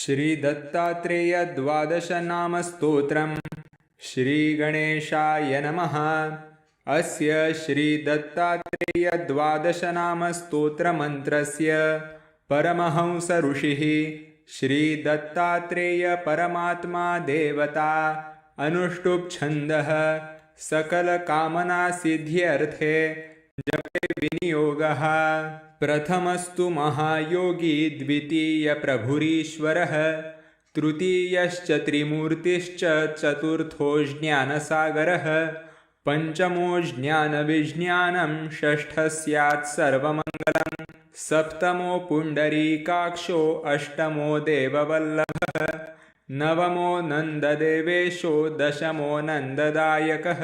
श्रीदत्तात्रेयद्वादशनामस्तोत्रम् श्रीगणेशाय नमः। अस्य श्रीदत्तात्रेयद्वादशनामस्तोत्रमन्त्रस्य परमहंसऋषिः श्रीदत्तात्रेयपरमात्मा देवता अनुष्टुप्छन्दः सकलकामनासिद्ध्यर्थे जपे विनियोगः प्रथमस्तु महायोगी द्वितीयप्रभुरीश्वरः तृतीयश्च त्रिमूर्तिश्च चतुर्थो ज्ञानसागरः पञ्चमो ज्ञानविज्ञानं षष्ठः स्यात् सर्वमङ्गलं सप्तमो पुण्डरीकाक्षो अष्टमो देववल्लभः नवमो नन्ददेवेशो दशमो नन्ददायकः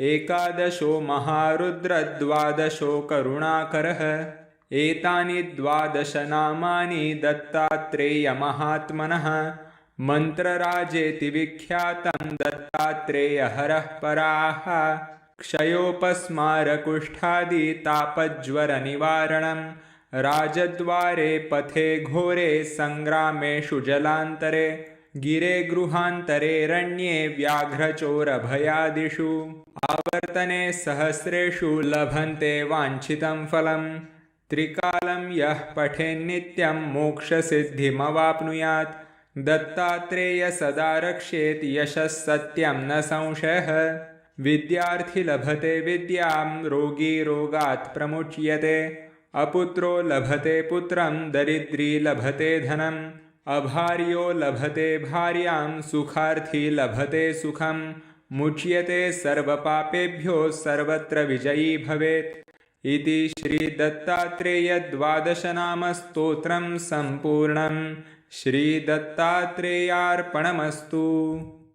एकादशो महारुद्रद्वादशो करुणाकरः। एतानि द्वादशनामानि दत्तात्रेयमहात्मनः। मन्त्रराजेति विख्यातं दत्तात्रेयहरः पराः। क्षयोपस्मारकुष्ठादितापज्वरनिवारणं राजद्वारे पथे घोरे सङ्ग्रामेषु जलान्तरे। गिरे गृहान्तरेरण्ये व्याघ्रचोरभयादिषु। आवर्तने सहस्रेषु लभन्ते वाञ्छितं फलम्। त्रिकालं यः पठेन्नित्यं मोक्षसिद्धिमवाप्नुयात्। दत्तात्रेय सदा रक्षेत् यशः सत्यं न संशयः। विद्यार्थी लभते विद्यां रोगी रोगात् प्रमुच्यते। अपुत्रो लभते पुत्रं दरिद्री लभते धनम् अभार्यो लभते भार्यां सुखार्थी लभते सुखं मुच्यते सर्वपापेभ्यो सर्वत्र विजयी भवेत्। इति श्रीदत्तात्रेयद्वादशनामस्तोत्रं सम्पूर्णं श्रीदत्तात्रेयार्पणमस्तु।